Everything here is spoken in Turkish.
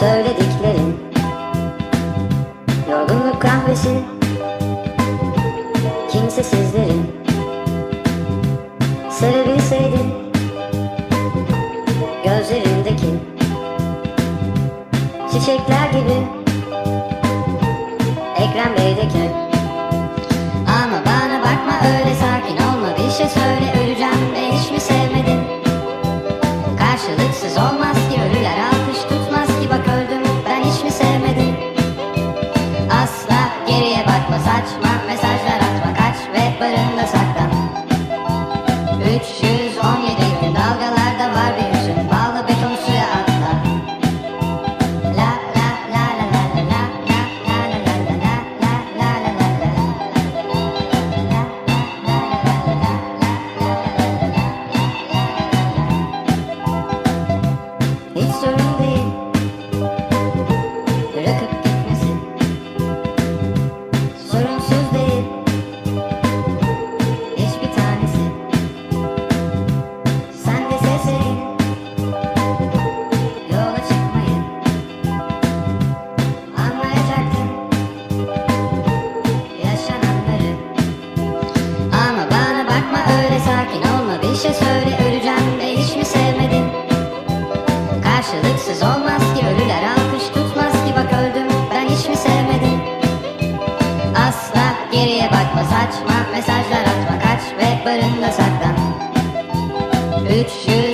söylediklerin Yorgunluk kahvesi Kimsesizlerin Sevebilseydin Gözlerindeki Çiçekler gibi Ekrem Bey'deki. So Kollarında saklan. Üç yüz